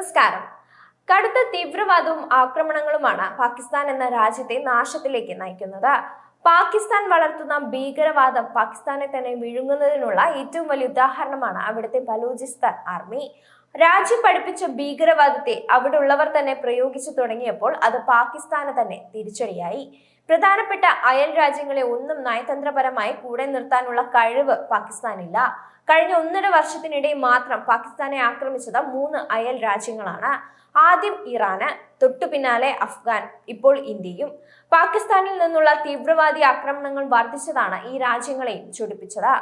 നമസ്കാരം. കടുത്ത തീവ്രവാദവും ആക്രമണങ്ങളുമാണ് പാകിസ്ഥാൻ എന്ന രാജ്യത്തെ നാശത്തിലേക്ക് നയിക്കുന്നത്. പാകിസ്ഥാൻ വളർത്തുന്ന ഭീകരവാദം പാകിസ്ഥാനെ തന്നെ വിഴുങ്ങുന്നതിനുള്ള ഏറ്റവും വലിയ ഉദാഹരണമാണ് അവിടുത്തെ ബലൂചിസ്ഥാൻ ആർമി. രാജ്യം പഠിപ്പിച്ച ഭീകരവാദത്തെ അവിടെ ഉള്ളവർ തന്നെ പ്രയോഗിച്ചു തുടങ്ങിയപ്പോൾ അത് പാകിസ്ഥാന് തന്നെ തിരിച്ചടിയായി. പ്രധാനപ്പെട്ട അയൽ രാജ്യങ്ങളെ ഒന്നും നയതന്ത്രപരമായി കൂടെ നിർത്താനുള്ള കഴിവ് പാകിസ്ഥാനില്ല. കഴിഞ്ഞ ഒന്നര വർഷത്തിനിടെ മാത്രം പാകിസ്ഥാനെ ആക്രമിച്ചത് മൂന്ന് അയൽ രാജ്യങ്ങളാണ്. ആദ്യം ഇറാന് തൊട്ടു പിന്നാലെ അഫ്ഗാൻ ഇപ്പോൾ ഇന്ത്യയും. പാകിസ്ഥാനിൽ നിന്നുള്ള തീവ്രവാദി ആക്രമണങ്ങൾ വർദ്ധിച്ചതാണ് ഈ രാജ്യങ്ങളെയും ചൊടിപ്പിച്ചത്.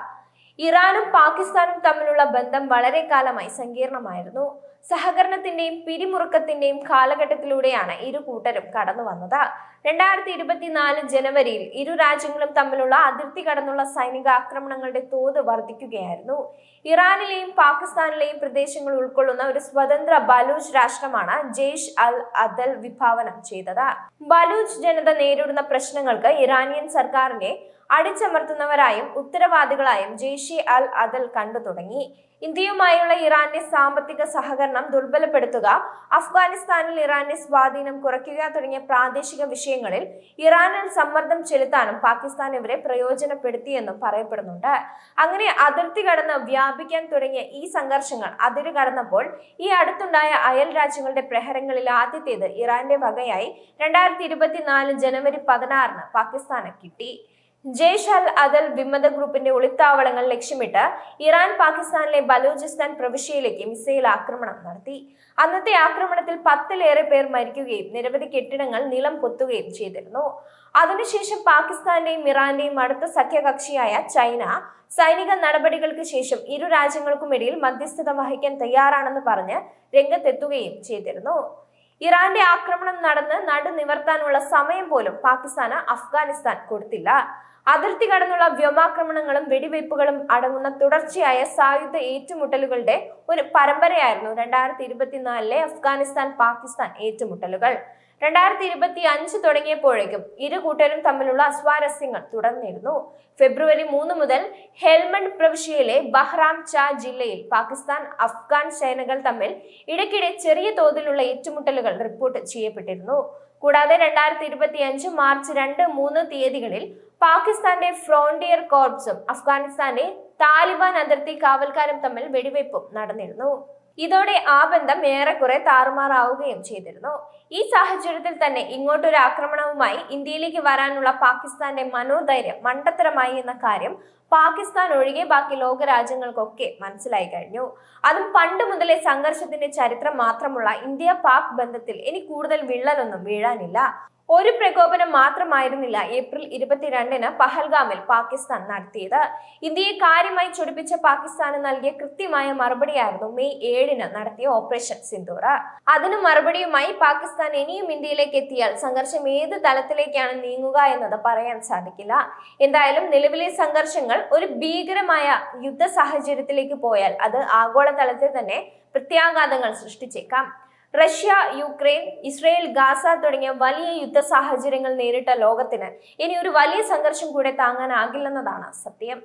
ഇറാനും പാകിസ്ഥാനും തമ്മിലുള്ള ബന്ധം വളരെ കാലമായി സങ്കീർണമായിരുന്നു. സഹകരണത്തിന്റെയും പിരിമുറുക്കത്തിന്റെയും കാലഘട്ടത്തിലൂടെയാണ് ഇരു കൂട്ടരും കടന്നു വന്നത്. രണ്ടായിരത്തി ഇരുപത്തിനാല് ജനുവരിയിൽ ഇരു രാജ്യങ്ങളും തമ്മിലുള്ള അതിർത്തി കടന്നുള്ള സൈനിക ആക്രമണങ്ങളുടെ തോത് വർദ്ധിക്കുകയായിരുന്നു ഇറാനിലെയും പാകിസ്ഥാനിലെയും പ്രദേശങ്ങൾ ഉൾക്കൊള്ളുന്ന ഒരു സ്വതന്ത്ര ബലൂച്ച് രാഷ്ട്രമാണ് ജെയ്ഷ് അൽ അദൽ വിഭാവനം ചെയ്തത്. ബലൂച്ച് ജനത നേരിടുന്ന പ്രശ്നങ്ങൾക്ക് ഇറാനിയൻ സർക്കാരിനെ അടിച്ചമർത്തുന്നവരായും ഉത്തരവാദികളായും ജെയ്ഷെ അൽ അദൽ കണ്ടു തുടങ്ങി ഇന്ത്യയുമായുള്ള ഇറാന്റെ സാമ്പത്തിക സഹകരണം ദുർബലപ്പെടുത്തുക അഫ്ഗാനിസ്ഥാനിൽ ഇറാന്റെ സ്വാധീനം കുറയ്ക്കുക തുടങ്ങിയ പ്രാദേശിക വിഷയങ്ങളിൽ ഇറാനിൽ സമ്മർദ്ദം ചെലുത്താനും പാകിസ്ഥാൻ ഇവരെ പ്രയോജനപ്പെടുത്തിയെന്നും പറയപ്പെടുന്നുണ്ട്. അങ്ങനെ അതിർത്തി കടന്ന് വ്യാപിക്കാൻ തുടങ്ങിയ ഈ സംഘർഷങ്ങൾ അതിര് കടന്നപ്പോൾ ഈ അടുത്തുണ്ടായ അയൽ രാജ്യങ്ങളുടെ പ്രഹരങ്ങളിൽ ആദ്യത്തേത് ഇറാന്റെ വകയായി രണ്ടായിരത്തി ഇരുപത്തിനാല് ജനുവരി പതിനാറിന് പാകിസ്ഥാന് കിട്ടി. ജയ്ഷ് അൽ അദൽ വിമത ഗ്രൂപ്പിന്റെ ഒളിത്താവളങ്ങൾ ലക്ഷ്യമിട്ട് ഇറാൻ പാകിസ്ഥാനിലെ ബലൂചിസ്ഥാൻ പ്രവിശ്യയിലേക്ക് മിസൈൽ ആക്രമണം നടത്തി. അന്നത്തെ ആക്രമണത്തിൽ പത്തിലേറെ പേർ മരിക്കുകയും നിരവധി കെട്ടിടങ്ങൾ നിലം പൊത്തുകയും ചെയ്തിരുന്നു. അതിനുശേഷം പാകിസ്ഥാന്റെയും ഇറാന്റെയും അടുത്ത സഖ്യകക്ഷിയായ ചൈന സൈനിക നടപടികൾക്ക് ശേഷം ഇരു രാജ്യങ്ങൾക്കുമിടയിൽ മധ്യസ്ഥത വഹിക്കാൻ തയ്യാറാണെന്ന് പറഞ്ഞ് രംഗത്തെത്തുകയും ചെയ്തിരുന്നു. ഇറാന്റെ ആക്രമണം നടന്ന് നടു നിവർത്താനുള്ള സമയം പോലും പാകിസ്ഥാന് അഫ്ഗാനിസ്ഥാൻ കൊടുത്തില്ല. അതിർത്തി കടന്നുള്ള വ്യോമാക്രമണങ്ങളും വെടിവയ്പ്പുകളും അടങ്ങുന്ന തുടർച്ചയായ സായുധ ഏറ്റുമുട്ടലുകളുടെ ഒരു പരമ്പരയായിരുന്നു രണ്ടായിരത്തി ഇരുപത്തിനാലിലെ അഫ്ഗാനിസ്ഥാൻ പാകിസ്ഥാൻ ഏറ്റുമുട്ടലുകൾ. രണ്ടായിരത്തി ഇരുപത്തി അഞ്ച് തുടങ്ങിയപ്പോഴേക്കും ഇരു കൂട്ടരും തമ്മിലുള്ള അസ്വാരസ്യങ്ങൾ തുടർന്നിരുന്നു. ഫെബ്രുവരി മൂന്ന് മുതൽ ഹെൽമണ്ട് പ്രവിശ്യയിലെ ബഹ്റാം ചാ ജില്ലയിൽ പാകിസ്ഥാൻ അഫ്ഗാൻ സേനകൾ തമ്മിൽ ഇടയ്ക്കിടെ ചെറിയ തോതിലുള്ള ഏറ്റുമുട്ടലുകൾ റിപ്പോർട്ട് ചെയ്യപ്പെട്ടിരുന്നു. കൂടാതെ രണ്ടായിരത്തി ഇരുപത്തി അഞ്ച് മാർച്ച് രണ്ട് മൂന്ന് തീയതികളിൽ പാകിസ്ഥാന്റെ ഫ്രോണ്ടിയർ കോർപ്സും അഫ്ഗാനിസ്ഥാന്റെ താലിബാൻ അതിർത്തി കാവൽക്കാരും തമ്മിൽ വെടിവയ്പും നടന്നിരുന്നു. ഇതോടെ ആ ബന്ധം ഏറെക്കുറെ താറുമാറാവുകയും ചെയ്തിരുന്നു. ഈ സാഹചര്യത്തിൽ തന്നെ ഇങ്ങോട്ടൊരു ആക്രമണവുമായി ഇന്ത്യയിലേക്ക് വരാനുള്ള പാകിസ്ഥാന്റെ മനോധൈര്യം മണ്ടത്തരമായി എന്ന കാര്യം പാകിസ്ഥാൻ ഒഴികെ ബാക്കി ലോക രാജ്യങ്ങൾക്കൊക്കെ മനസ്സിലായി കഴിഞ്ഞു. അതും പണ്ട് മുതലേ സംഘർഷത്തിന്റെ ചരിത്രം മാത്രമുള്ള ഇന്ത്യ പാക് ബന്ധത്തിൽ ഇനി കൂടുതൽ വിള്ളലൊന്നും വീഴാനില്ല. ഒരു പ്രകോപനം മാത്രമായിരുന്നില്ല ഏപ്രിൽ ഇരുപത്തിരണ്ടിന് പഹൽഗാമിൽ പാകിസ്ഥാൻ നടത്തിയത്. ഇന്ത്യയെ കാര്യമായി ചൊടിപ്പിച്ച പാകിസ്ഥാന് നൽകിയ കൃത്യമായ മറുപടിയായിരുന്നു മെയ് ഏഴിന് നടത്തിയ ഓപ്പറേഷൻ സിന്ദൂറ അതിന് മറുപടിയുമായി പാകിസ്ഥാൻ ഇനിയും ഇന്ത്യയിലേക്ക് എത്തിയാൽ സംഘർഷം ഏത് തലത്തിലേക്കാണ് നീങ്ങുക എന്നത് പറയാൻ സാധിക്കില്ല. എന്തായാലും നിലവിലെ സംഘർഷങ്ങൾ ഒരു ഭീകരമായ യുദ്ധ സാഹചര്യത്തിലേക്ക് പോയാൽ അത് ആഗോളതലത്തിൽ തന്നെ പ്രത്യാഘാതങ്ങൾ സൃഷ്ടിച്ചേക്കാം. റഷ്യ യുക്രൈൻ ഇസ്രയേൽ ഗാസ തുടങ്ങിയ വലിയ യുദ്ധ സാഹചര്യങ്ങൾ നേരിട്ട ലോകത്തിന് ഇനി ഒരു വലിയ സംഘർഷം കൂടെ താങ്ങാനാകില്ലെന്നതാണ് സത്യം.